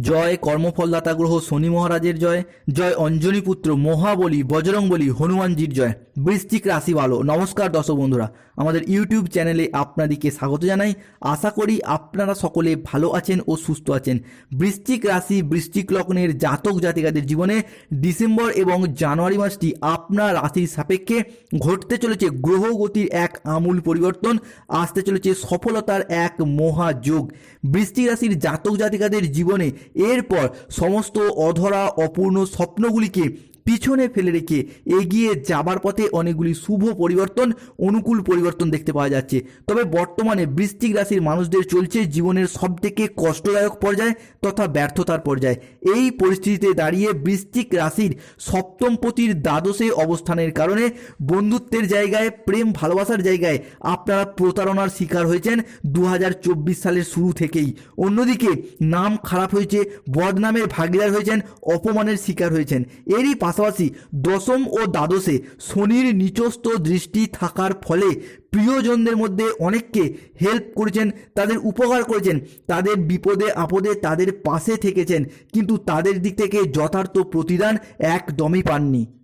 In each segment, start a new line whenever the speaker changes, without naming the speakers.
জয় কর্মফলদাতা গ্রহ শনি মহারাজের জয় জয় অঞ্জনীপুত্র মহাবলী বজরংবলী হনুমানজির জয়। বৃশ্চিক রাশি ভালো। নমস্কার দর্শক বন্ধুরা, আমাদের ইউটিউব চ্যানেলে আপনাদেরকে স্বাগত জানাই। আশা করি আপনারা সকলে ভালো আছেন ও সুস্থ আছেন। বৃশ্চিক রাশি, বৃশ্চিক লগ্নের জাতক জাতিকাদের জীবনে ডিসেম্বর এবং জানুয়ারি মাসটি আপনার রাশির সাপেক্ষে ঘটতে চলেছে। গ্রহগতির এক আমূল পরিবর্তন, আসতে চলেছে সফলতার এক মহাযোগ। বৃষ্টি রাশির জাতক জাতিকাদের জীবনে এরপর সমস্ত অধরা, অপূর্ণ স্বপ্নগুলিকে পিছনে ফেলে রেখে এগিয়ে যাবার পথে অনেকগুলি শুভ পরিবর্তন, অনুকূল পরিবর্তন দেখতে পাওয়া যাচ্ছে। তবে বর্তমানে বৃশ্চিক রাশির মানুষদের চলছে জীবনের সবথেকে কষ্টদায়ক পর্যায় তথা ব্যর্থতার পর্যায়। এই পরিস্থিতিতে দাঁড়িয়ে বৃশ্চিক রাশির সপ্তমপতির দ্বাদশে অবস্থানের কারণে বন্ধুত্বের জায়গায়, প্রেম ভালোবাসার জায়গায় আপনারা প্রতারণার শিকার হয়েছেন দু হাজার চব্বিশ সালের শুরু থেকেই। অন্যদিকে নাম খারাপ হয়েছে, বদনামের ভাগিদার হয়েছেন, অপমানের শিকার হয়েছেন। এরই পাশাপাশি দশম ও দ্বাদশে শনির নিচস্থ দৃষ্টি থাকার ফলে প্রিয়জনদের মধ্যে অনেককে হেল্প করেছেন, তাদের উপকার করেছেন, তাদের বিপদে, আপদে তাদের পাশে থেকেছেন, কিন্তু তাদের দিক থেকে যথার্থ প্রতিদান একদমই পাননি।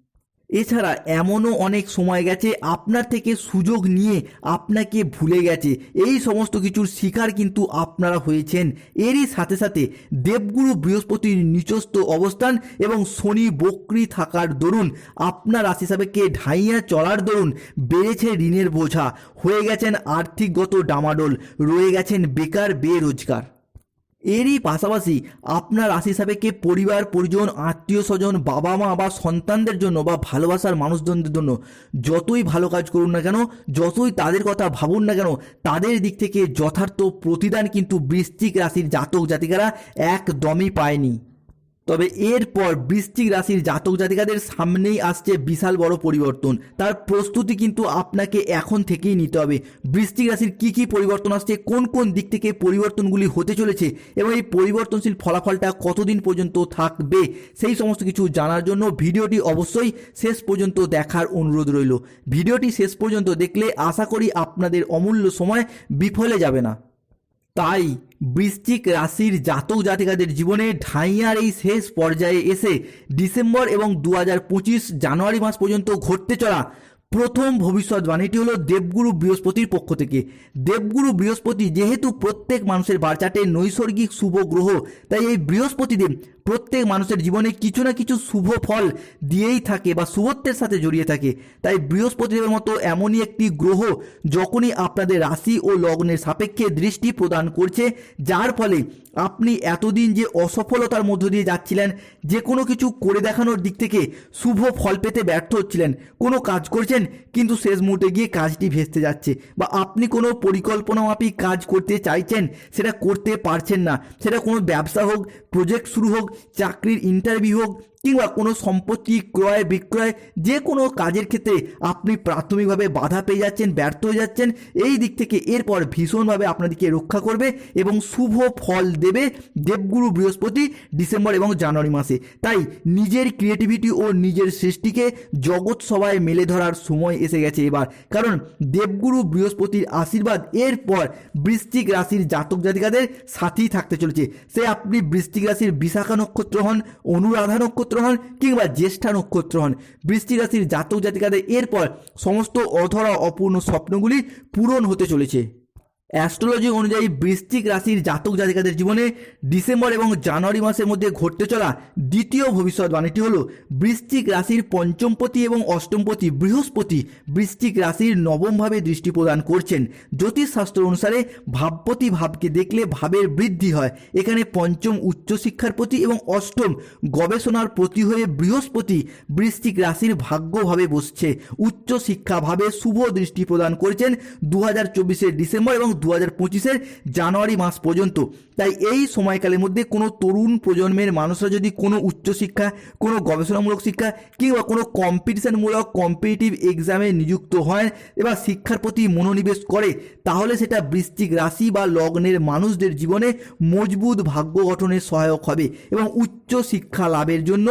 এছাড়া এমনও অনেক সময় গেছে, আপনার থেকে সুযোগ নিয়ে আপনাকে ভুলে গেছে। এই সমস্ত কিছুর শিকার কিন্তু আপনারা হয়েছেন। এরই সাথে সাথে দেবগুরু বৃহস্পতির নিচস্থ অবস্থান এবং শনি বক্রি থাকার দরুন, আপনার রাশি সাপেক্ষে ঢাইয়া চলার দরুন বেড়েছে ঋণের বোঝা। হয়ে গেছেন আর্থিকগত ডামাডোল, রয়ে গেছেন বেকার বেরোজগার। এরই পাশাপাশি আপনার রাশি সাপেক্ষে পরিবার, পরিজন, আত্মীয় স্বজন, বাবা মা বা সন্তানদের জন্য বা ভালোবাসার মানুষজনদের জন্য যতই ভালো কাজ করুন না কেন, যতই তাদের কথা ভাবুন না কেন, তাদের দিক থেকে যথার্থ প্রতিদান কিন্তু বৃশ্চিক রাশির জাতক জাতিকারা একদমই পায়নি। তবে এরপর বৃষ্টিক রাশির জাতক জাতিকাদের সামনেই আসছে বিশাল বড় পরিবর্তন। তার প্রস্তুতি কিন্তু আপনাকে এখন থেকেই নিতে হবে। বৃষ্টিক রাশির কি কি পরিবর্তন আসছে, কোন কোন দিক থেকে পরিবর্তনগুলি হতে চলেছে এবং এই পরিবর্তনশীল ফলাফলটা কতদিন পর্যন্ত থাকবে সেই সমস্ত কিছু জানার জন্য ভিডিওটি অবশ্যই শেষ পর্যন্ত দেখার অনুরোধ রইল। ভিডিওটি শেষ পর্যন্ত দেখলে আশা করি আপনাদের অমূল্য সময় বিফলে যাবে না। তাই বৃশ্চিক রাশির জাতক জাতিকাদের জীবনে ঢাইয়ার এই শেষ পর্যায়ে এসে ডিসেম্বর এবং দু হাজার পঁচিশ জানুয়ারি মাস পর্যন্ত ঘটতে চলা প্রথম ভবিষ্যৎবাণীটি হলো দেবগুরু বৃহস্পতির পক্ষ থেকে। দেবগুরু বৃহস্পতি যেহেতু প্রত্যেক মানুষের বারচাটে নৈসর্গিক শুভ গ্রহ, তাই এই বৃহস্পতি দেব প্রত্যেক মানুষের জীবনে কিছু না কিছু শুভ ফল দিয়েই থাকে বা শুভত্বের সাথে জড়িয়ে থাকে। তাই বৃহস্পতিদেবের মতো এমনই একটি গ্রহ যখনই আপনাদের রাশি ও লগ্নের সাপেক্ষে দৃষ্টি প্রদান করছে, যার ফলে আপনি এতদিন যে অসফলতার মধ্য দিয়ে যাচ্ছিলেন, যে কোনো কিছু করে দেখানোর দিক থেকে শুভ ফল পেতে ব্যর্থ হচ্ছিলেন। কোনো কাজ করছেন, কিন্তু শেষ মুহূর্তে গিয়ে কাজটি ভেস্তে যাচ্ছে বা আপনি কোনো পরিকল্পনা মাফিক কাজ করতে চাইছেন, সেটা করতে পারছেন না। সেটা কোনো ব্যবসা হোক প্রজেক্ট শুরু হোক চাকরির ইন্টারভিউ হোক কিংবা কোনো সম্পত্তি ক্রয়, বিক্রয়, যে কোনো কাজের ক্ষেত্রে আপনি প্রাথমিকভাবে বাধা পেয়ে যাচ্ছেন, ব্যর্থ হয়ে যাচ্ছেন, এই দিক থেকে এরপর ভীষণভাবে আপনাদেরকে রক্ষা করবে এবং শুভ ফল দেবে দেবগুরু বৃহস্পতি ডিসেম্বর এবং জানুয়ারি মাসে। তাই নিজের ক্রিয়েটিভিটি ও নিজের সৃষ্টিকে জগৎ সবাই মেলে ধরার সময় এসে গেছে এবার। কারণ দেবগুরু বৃহস্পতির আশীর্বাদ এরপর বৃশ্চিক রাশির জাতক জাতিকাদের সাথেই থাকতে চলেছে। সে আপনি বৃশ্চিক রাশির বিশাখা নক্ষত্র হন, অনুরাধা নক্ষত্র হন কিংবা জ্যেষ্ঠা নক্ষত্র হন। বৃষ্টি রাশির জাতক জাতিকাদের এরপর সমস্ত অধরা অপূর্ণ স্বপ্নগুলি পূরণ হতে চলেছে। অ্যাস্ট্রোলজি অনুযায়ী বৃশ্চিক রাশির জাতক জাতিকাদের জীবনে ডিসেম্বর এবং জানুয়ারি মাসের মধ্যে ঘটতে চলা দ্বিতীয় ভবিষ্যৎবাণীটি হল বৃশ্চিক রাশির পঞ্চমপতি এবং অষ্টমপতি বৃহস্পতি বৃশ্চিক রাশির নবমভাবে দৃষ্টি প্রদান করছেন। জ্যোতিষশাস্ত্র অনুসারে ভাবপতি ভাবকে দেখলে ভাবের বৃদ্ধি হয়। এখানে পঞ্চম উচ্চশিক্ষার প্রতি এবং অষ্টম গবেষণার প্রতি হয়ে বৃহস্পতি বৃশ্চিক রাশির ভাগ্যভাবে বসছে। উচ্চ শিক্ষাভাবে শুভ দৃষ্টি প্রদান করেছেন দু হাজার ডিসেম্বর এবং দু হাজার পঁচিশের জানুয়ারি মাস পর্যন্ত। তাই এই সময়কালের মধ্যে কোনো তরুণ প্রজন্মের মানুষরা যদি কোনো উচ্চশিক্ষা, কোনো গবেষণামূলক শিক্ষা কিংবা কোনো কম্পিটিশনমূলক কম্পিটিটিভ এক্সামে নিযুক্ত হয় এবার শিক্ষার প্রতি মনোনিবেশ করে, তাহলে সেটা বৃষ্টিক রাশি বা লগ্নের মানুষদের জীবনে মজবুত ভাগ্য গঠনে সহায়ক হবে এবং উচ্চ শিক্ষা লাভের জন্য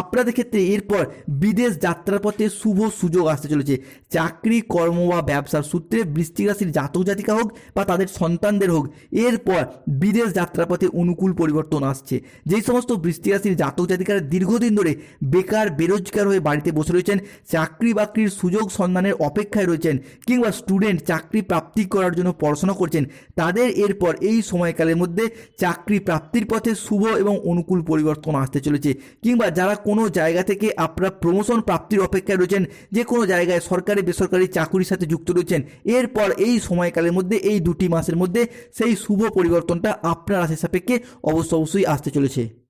আপনাদের ক্ষেত্রে এরপর বিদেশ যাত্রার পথে শুভ সুযোগ আসতে চলেছে। চাকরি, কর্ম বা ব্যবসার সূত্রে বৃষ্টিক রাশির জাতক জাতিকা হোক বা তাদের সন্তানদের হোক, এরপর বিদেশ যাত্রাপথে অনুকূল পরিবর্তন আসছে। যেই সমস্ত বৃষ্টি রাশির জাতক জাতিকারা দীর্ঘদিন ধরে বেকার, বেরোজগার হয়ে বাড়িতে বসে রয়েছেন চাকরি বাকরির সুযোগ সন্ধানের অপেক্ষায় রয়েছেন কিংবা স্টুডেন্ট চাকরি প্রাপ্তি করার জন্য পড়াশোনা করছেন, তাদের এরপর এই সময়কালের মধ্যে চাকরি প্রাপ্তির পথে শুভ এবং অনুকূল পরিবর্তন আসতে চলেছে। কিংবা যারা কোনো জায়গা থেকে আপনারা প্রমোশন প্রাপ্তির অপেক্ষায় রয়েছেন, যে কোনো জায়গায় সরকারি বেসরকারি চাকুরির সাথে যুক্ত রয়েছেন, এরপর এই সময়কালের মধ্যে এই দুটি মাসের মধ্যে সেই শুভ পরিবর্তনটা আপনার রাশির সাপেক্ষে অবশ্য অবশ্যই আসতে চলেছে।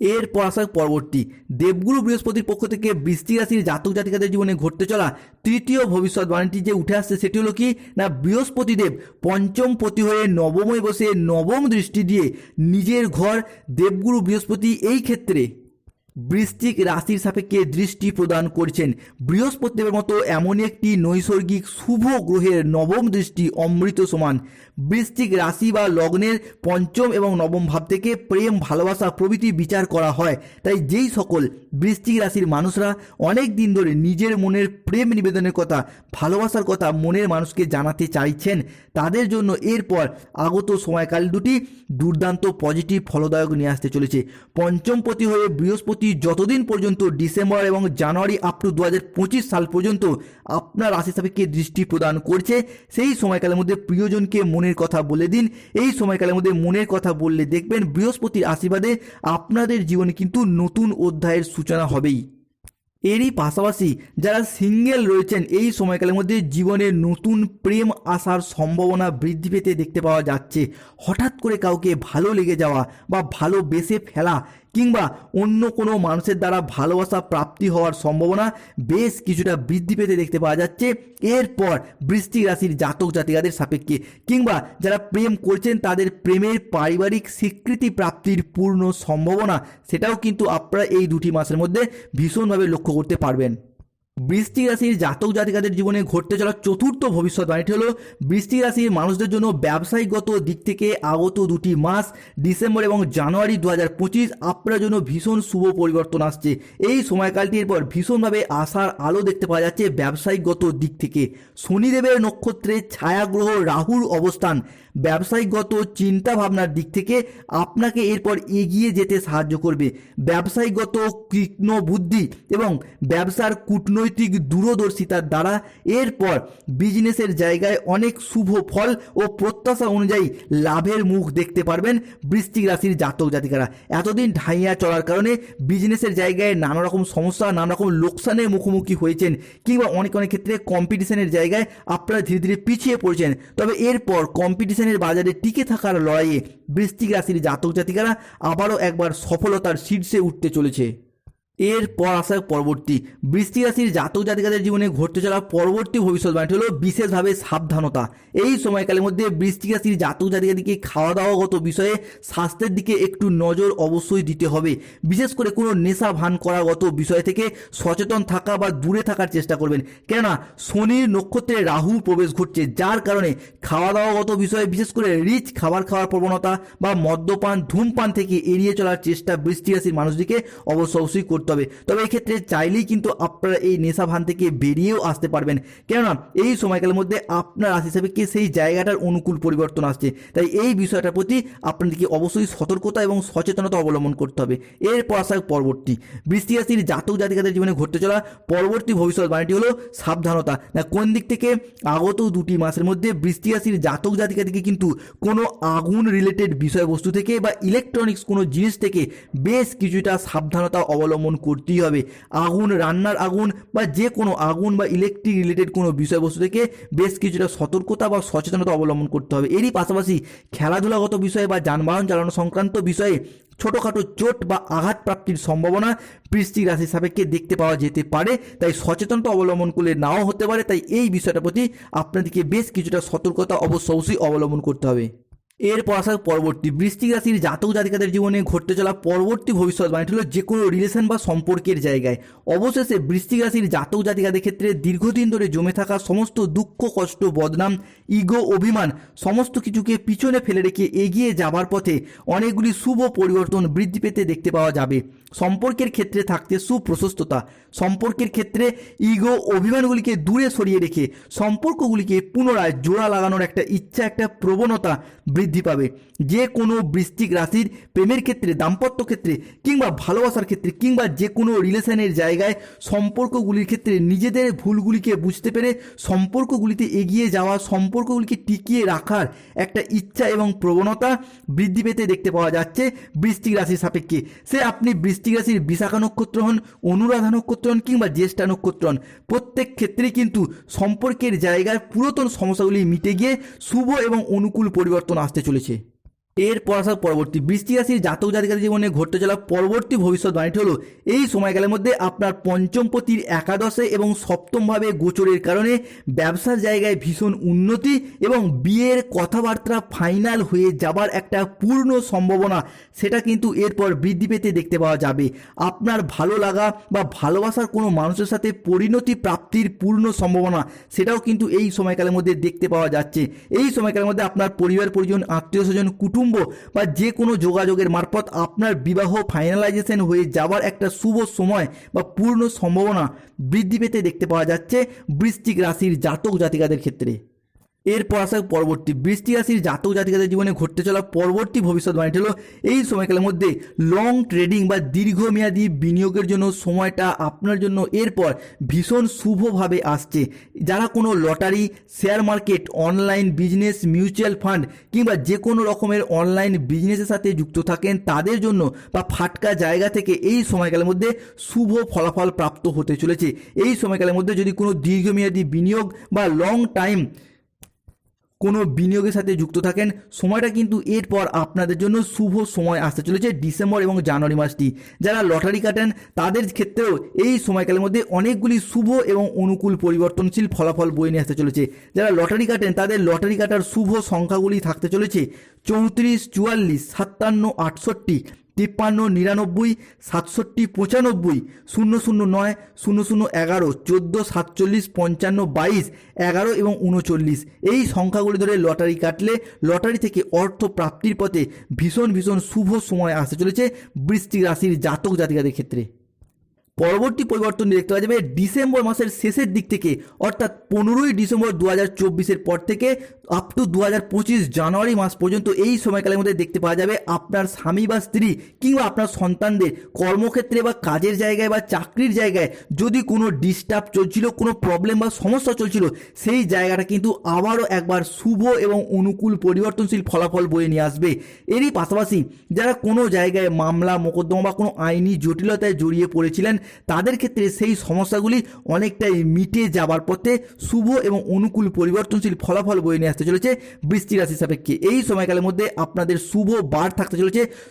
এরপর আসা পরবর্তী, দেবগুরু বৃহস্পতির পক্ষ থেকে বৃষ্টি রাশির জাতক জাতিকাদের জীবনে ঘটতে চলা তৃতীয় ভবিষ্যৎবাণীটি যে উঠে আসছে সেটি হলো কি? না বৃহস্পতি দেব পঞ্চম পতি হয়ে নবমে বসে নবম দৃষ্টি দিয়ে নিজের ঘর দেবগুরু বৃহস্পতি এই ক্ষেত্রে বৃশ্চিক রাশির সাপেক্ষে দৃষ্টি প্রদান করছেন। বৃহস্পতিদেবের মতো এমন একটি নৈসর্গিক শুভ গ্রহের নবম দৃষ্টি অমৃত সমান। বৃষ্টিক রাশি বা লগ্নের পঞ্চম এবং নবম ভাব থেকে প্রেম, ভালোবাসা প্রভৃতি বিচার করা হয়। তাই যেই সকল বৃষ্টিক রাশির মানুষরা অনেক দিন ধরে নিজের মনের প্রেম নিবেদনের কথা, ভালোবাসার কথা মনের মানুষকে জানাতে চাইছেন, তাদের জন্য এরপর আগত সময়কাল দুটি দুর্দান্ত পজিটিভ ফলদায়ক নিয়ে আসতে চলেছে। পঞ্চমপতি হয়ে বৃহস্পতি যতদিন পর্যন্ত ডিসেম্বর এবং জানুয়ারি আপ টু দু হাজার পঁচিশ সাল পর্যন্ত আপনার রাশি সাপেক্ষে দৃষ্টি প্রদান করছে, সেই সময়কালের মধ্যে প্রিয়জনকে মনের কথা বলে দিন। এই সময়কালের মধ্যে মনের কথা বললে দেখবেন বৃহস্পতির আশীর্বাদে আপনাদের জীবনে কিন্তু নতুন অধ্যায়ের সূচনা হবেই। এরই পাশাপাশি যারা সিঙ্গেল রয়েছেন, এই সময়কালের মধ্যে জীবনে নতুন প্রেম আসার সম্ভাবনা বৃদ্ধি পেতে দেখতে পাওয়া যাচ্ছে। হঠাৎ করে কাউকে ভালো লেগে যাওয়া বা ভালোবেসে ফেলা কিংবা অন্য কোনো মানুষের দ্বারা ভালোবাসা প্রাপ্তি হওয়ার সম্ভাবনা বেশ কিছুটা বৃদ্ধি পেতে দেখতে পাওয়া যাচ্ছে। এরপর বৃষ্টিক রাশির জাতক জাতিকাদের সাপেক্ষে কিংবা যারা প্রেম করছেন তাদের প্রেমের পারিবারিক স্বীকৃতি প্রাপ্তির পূর্ণ সম্ভাবনা, সেটাও কিন্তু আপনারা এই দুটি মাসের মধ্যে ভীষণভাবে লক্ষ্য করতে পারবেন। বৃষ্টিক রাশির জাতক জাতিকাদের জীবনে ঘটতে চলা চতুর্থ ভবিষ্যৎবাণীটি হলো, বৃষ্টিক রাশির মানুষদের জন্য ব্যবসায়িকগত দিক থেকে আগত দুটি মাস, ডিসেম্বর এবং জানুয়ারি দু হাজার পঁচিশ আপনার জন্য ভীষণ শুভ পরিবর্তন আসছে। এই সময়কালটির পর ভীষণভাবে আশার আলো দেখতে পাওয়া যাচ্ছে ব্যবসায়িকগত দিক থেকে। শনিদেবের নক্ষত্রে ছায়াগ্রহ রাহুর অবস্থান। ব্যবসায়িকগত চিন্তা ভাবনার দিক থেকে আপনাকে এরপর এগিয়ে যেতে সাহায্য করবে। ব্যবসায়িকগত কৃষ্ণ বুদ্ধি এবং ব্যবসার কূটনৈতিক দূরদর্শিতার দ্বারা এরপর বিজনেসের জায়গায় অনেক শুভ ফল ও প্রত্যাশা অনুযায়ী লাভের মুখ দেখতে পারবেন বৃষ্টিক রাশির জাতক জাতিকারা। এতদিন ঢাইয়া চলার কারণে বিজনেসের জায়গায় নানা রকম সমস্যা নানা রকম লোকসানের মুখোমুখি হয়েছেন কিংবা অনেক অনেক ক্ষেত্রে কম্পিটিশনের জায়গায় আপনারা ধীরে ধীরে পিছিয়ে পড়ছেন। তবে এরপর কম্পিটিশনের বাজারে টিকে থাকার লড়াইয়ে বৃষ্টিক রাশির জাতক জাতিকারা আবারও একবার সফলতার শীর্ষে উঠতে চলেছে। এরপর আসা পরবর্তী। বৃষ্টি রাশির জাতক জাতিকাদের জীবনে ঘটতে চলা পরবর্তী ভবিষ্যৎবাণীটি হলো বিশেষভাবে সাবধানতা। এই সময়কালের মধ্যে বৃষ্টি রাশির জাতক জাতিকাদেরকে খাওয়া দাওয়াগত বিষয়ে স্বাস্থ্যের দিকে একটু নজর অবশ্যই দিতে হবে। বিশেষ করে কোনো নেশা ভান করাগত বিষয় থেকে সচেতন থাকা বা দূরে থাকার চেষ্টা করবেন। কেননা, শনির নক্ষত্রে রাহু প্রবেশ ঘটছে, যার কারণে খাওয়া দাওয়াগত বিষয়ে বিশেষ করে রিচ খাবার খাওয়ার প্রবণতা বা মদ্যপান, ধূমপান থেকে এড়িয়ে চলার চেষ্টা বৃষ্টি রাশির মানুষদিকে অবশ্য অবশ্যই করতে হবে। তবে এই ক্ষেত্রে চাইলেই কিন্তু আপনারা এই নেশা ভান থেকে বেরিয়েও আসতে পারবেন। কেননা, এই সময়কালের মধ্যে আপনার রাশি হিসাবে কি সেই জায়গাটার অনুকূল পরিবর্তন আসছে। তাই এই বিষয়টার প্রতি আপনাদেরকে অবশ্যই সতর্কতা এবং সচেতনতা অবলম্বন করতে হবে। এরপর আসা পরবর্তী। বৃষ্টি রাশির জাতক, জাতিকাদের জীবনে ঘটতে চলা পরবর্তী ভবিষ্যৎ ভবিষ্যৎবাণীটি হলো সাবধানতা। না, কোন দিক থেকে? আগত দুটি মাসের মধ্যে বৃষ্টি রাশির জাতক, জাতিকাদিকে কিন্তু কোনো আগুন রিলেটেড বিষয়বস্তু থেকে বা ইলেকট্রনিক্স কোনো জিনিস থেকে বেশ কিছুটা সাবধানতা অবলম্বন করতেই হবে। আগুন, রান্নার আগুন বা যে কোনো আগুন বা ইলেকট্রিক রিলেটেড কোনো বিষয়বস্তু থেকে বেশ কিছুটা সতর্কতা বা সচেতনতা অবলম্বন করতে হবে। এরই পাশাপাশি খেলাধুলাগত বিষয়ে বা যানবাহন চালানো সংক্রান্ত বিষয়ে ছোটোখাটো চোট বা আঘাত প্রাপ্তির সম্ভাবনা বৃষ্টিক রাশির সাপেক্ষে দেখতে পাওয়া যেতে পারে। তাই সচেতনতা অবলম্বন করলে নাও হতে পারে। তাই এই বিষয়টার প্রতি আপনাদেরকে বেশ কিছুটা সতর্কতা অবশ্য অবশ্যই অবলম্বন করতে হবে। এরপর আসার পরবর্তী বৃষ্টিক রাশির জাতক জাতিকাদের জীবনে ঘটতে চলা পরবর্তী ভবিষ্যৎবাণী হলো যে কোনো রিলেশন বা সম্পর্কের জায়গায়। অবশেষে বৃষ্টিক রাশির জাতক জাতিকাদের ক্ষেত্রে দীর্ঘদিন ধরে জমে থাকা সমস্ত দুঃখ, কষ্ট, বদনাম ইগো অভিমান, সমস্ত কিছুকে পিছনে ফেলে রেখে এগিয়ে যাবার পথে অনেকগুলি শুভ পরিবর্তন বৃদ্ধি পেতে দেখতে পাওয়া যাবে। সম্পর্কের ক্ষেত্রে থাকতে সুপ্রশস্ততা, সম্পর্কের ক্ষেত্রে ইগো অভিমানগুলিকে দূরে সরিয়ে রেখে সম্পর্কগুলিকে পুনরায় জোড়া লাগানোর একটা ইচ্ছা, একটা প্রবণতা বৃদ্ধি পাবে। যে কোনো বৃষ্টিক রাশির প্রেমের ক্ষেত্রে, দাম্পত্য ক্ষেত্রে কিংবা ভালোবাসার ক্ষেত্রে কিংবা যে কোনো রিলেশনের জায়গায় সম্পর্কগুলির ক্ষেত্রে নিজেদের ভুলগুলিকে বুঝতে পেরে সম্পর্কগুলিতে এগিয়ে যাওয়া, সম্পর্কগুলিকে টিকিয়ে রাখার একটা ইচ্ছা এবং প্রবণতা বৃদ্ধি পেতে দেখতে পাওয়া যাচ্ছে বৃষ্টিক রাশির সাপেক্ষে। সে আপনি বৃষ্টিক রাশির বিশাখা নক্ষত্র হন, অনুরাধা নক্ষত্র হন কিংবা জ্যেষ্ঠা নক্ষত্র হন। প্রত্যেক ক্ষেত্রেই কিন্তু সম্পর্কের জায়গায় পুরাতন সমস্যাগুলি মিটে গিয়ে শুভ এবং অনুকূল পরিবর্তন আসতে চলেছে। এরপর আসা পরবর্তী বৃষ্টি রাশির জাতক জাতিকাদের জীবনে ঘটতে চলা পরবর্তী ভবিষ্যৎ ভবিষ্যৎবাণীটি হলো, এই সময়কালের মধ্যে আপনার পঞ্চম পতির একাদশে এবং সপ্তমভাবে গোচরের কারণে ব্যবসার জায়গায় ভীষণ উন্নতি এবং বিয়ের কথাবার্তা ফাইনাল হয়ে যাবার একটা পূর্ণ সম্ভাবনা, সেটা কিন্তু এরপর বৃদ্ধি পেতে দেখতে পাওয়া যাবে। আপনার ভালো লাগা বা ভালোবাসার কোনো মানুষের সাথে পরিণতি প্রাপ্তির পূর্ণ সম্ভাবনা, সেটাও কিন্তু এই সময়কালের মধ্যে দেখতে পাওয়া যাচ্ছে। এই সময়কালের মধ্যে আপনার পরিবার, পরিজন, আত্মীয় স্বজন কুটুম্ব বা যে কোনো যোগাযোগের মারফত আপনার বিবাহ ফাইনালাইজেশন হয়ে যাওয়ার একটা শুভ সময় বা পূর্ণ সম্ভাবনা বৃদ্ধি পেতে দেখতে পাওয়া যাচ্ছে বৃশ্চিক রাশির জাতক জাতিকাদের ক্ষেত্রে। এরপর আসা পরবর্তী বৃষ্টি রাশির জাতক জাতিকাদের জীবনে ঘটতে চলা পরবর্তী ভবিষ্যৎবাণীটি হলো এই সময়কালের মধ্যে লং ট্রেডিং বা দীর্ঘমেয়াদী বিনিয়োগের জন্য সময়টা আপনার জন্য এরপর ভীষণ শুভভাবে আসছে। যারা কোনো lottery share market online business mutual fund কিংবা যে কোনো রকমের অনলাইন বিজনেসের সাথে যুক্ত থাকেন, তাদের জন্য বা ফাটকা জায়গা থেকে এই সময়কালের মধ্যে শুভ ফলাফল প্রাপ্ত হতে চলেছে। এই সময়কালের মধ্যে যদি কোনো দীর্ঘমেয়াদী বিনিয়োগ বা লং টাইম কোনো বিনিয়োগের সাথে যুক্ত থাকেন, সময়টা কিন্তু এরপর আপনাদের জন্য শুভ সময় আসতে চলেছে ডিসেম্বর এবং জানুয়ারি মাসটি। যারা লটারি কাটেন, তাদের ক্ষেত্রেও এই সময়কালের মধ্যে অনেকগুলি শুভ এবং অনুকূল পরিবর্তনশীল ফলাফল বয়ে নিয়ে আসতে চলেছে। যারা লটারি কাটেন, তাদের লটারি কাটার শুভ সংখ্যাগুলি থাকতে চলেছে চৌত্রিশ, চুয়াল্লিশ, সাতান্ন, আটষট্টি তিপ্পান্ন, নিরানব্বই, সাতষট্টি, পঁচানব্বই, শূন্য শূন্য নয়, শূন্য শূন্য এগারো, চোদ্দ, সাতচল্লিশ, পঞ্চান্ন, বাইশ, এগারো এবং উনচল্লিশ। এই সংখ্যাগুলি ধরে লটারি কাটলে লটারি থেকে অর্থ প্রাপ্তির পথে ভীষণ ভীষণ শুভ সময় আসতে চলেছে বৃষ্টি রাশির জাতক জাতিকাদের ক্ষেত্রে। পরবর্তী পরিবর্তন দেখতে পাওয়া যাবে ডিসেম্বর মাসের শেষের দিক থেকে, অর্থাৎ পনেরোই ডিসেম্বর দু হাজার চব্বিশের পর থেকে আপ টু দু হাজার পঁচিশ জানুয়ারি মাস পর্যন্ত এই সময়কালের মধ্যে দেখতে পাওয়া যাবে আপনার স্বামী বা স্ত্রী কিংবা আপনার সন্তানদের কর্মক্ষেত্রে বা কাজের জায়গায় বা চাকরির জায়গায় যদি কোনো ডিস্টার্ব চলছিল, কোনো প্রবলেম বা সমস্যা চলছিল, সেই জায়গাটা কিন্তু আবারও একবার শুভ এবং অনুকূল পরিবর্তনশীল ফলাফল বয়ে নিয়ে আসবে। এরই পাশাপাশি যারা কোনো জায়গায় মামলা, মোকদ্দমা বা কোনো আইনি জটিলতায় জড়িয়ে পড়েছিলেন তাদের ক্ষেত্রে সেই সমস্যাগুলি অনেকটাই মিটে যাবার পথে শুভ এবং অনুকূল পরিবর্তনশীল ফলাফল বয়ে নিয়ে আসতে চলেছে বৃষ্টি রাশি সাপেক্ষে। এই সময়কালের মধ্যে আপনাদের শুভ বার থাকতে চলেছে।